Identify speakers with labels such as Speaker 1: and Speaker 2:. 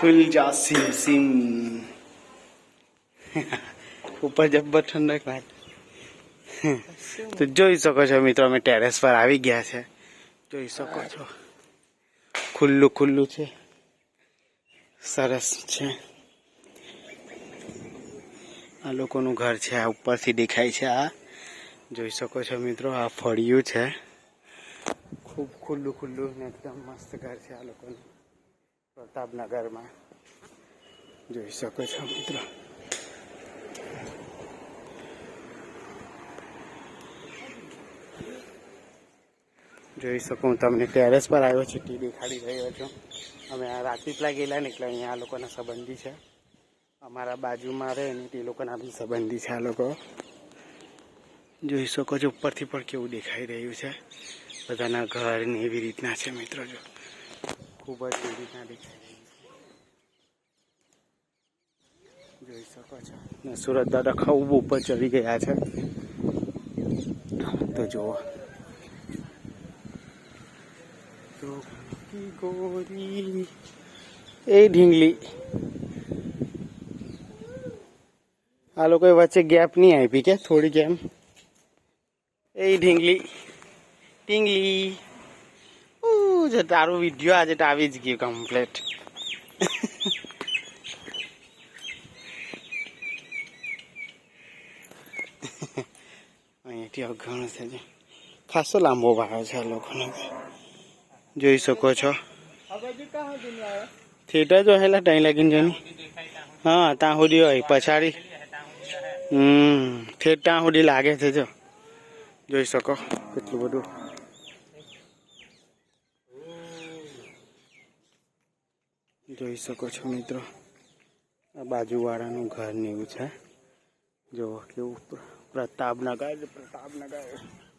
Speaker 1: ખુલ જા sim. Sim ઉપર જબ્બર ઠંડક લાગે તો જોઈ શકો છો મિત્રો, અમે ટેરેસ પર આવી ગયા છે. જોઈ શકો છો. ખુલ્લું ખુલ્લું છે. સરસ છે. આ લોકોનું ઘર છે, આ ઉપરથી દેખાય છે આ. જોઈ શકો છો મિત્રો, આ ફળિયું છે. ખૂબ ખુલ્લું ખુલ્લું ને એકદમ મસ્ત ઘર છે આ લોકોનું. પ્રતાપનગરમાં. જોઈ શકો છો મિત્રો. જોઈ શકો તમને ટેરેસ પર આવ્યો છું, ટી દેખાડી રહ્યો છું. અમે આ રાજપીપળા ગયેલા ને એટલે અહીંયા આ લોકોના સંબંધી છે. અમારા બાજુમાં રહે ને તે લોકોના બી સંબંધી છે આ લોકો. જોઈ શકો છો ઉપરથી પણ કેવું દેખાઈ રહ્યું છે. બધાના ઘર ને એવી રીતના છે મિત્રો, જો. ખૂબ જ એવી રીતના છે જોઈ શકો છો. ને સુરત દાદા ખૂબ ઉપર ચડી ગયા છે. તો જુઓ. તો ગોરી. એ ઢીંગલી. આ લોકોએ વચ્ચે ગેપ નહીં આપી કે થોડી કેમ એ ઢીંગલી. ટીંગલી. ઉ છે, તારું વીડિયો આજે તો આવી જ ગયું કમ્પ્લેટ અહીંયાથી અઘણું છે ખાસો લાંબો ભાવ છે આ લોકોને. જોઈ શકો છો. થિયેટર જો હેલા ટાઈમ લાગીને જોની હા, ત્યાં સુધી હોય, પછાડી. હમ, થિયેટર ત્યાં સુધી લાગે છે જો. જોઈ શકો કેટલું બધું. જોઈ શકો છો મિત્રો. આ બાજુવાળાનું ઘર ને એવું છે. જો કેવું પ્રતાપનગર પ્રતાપનગર.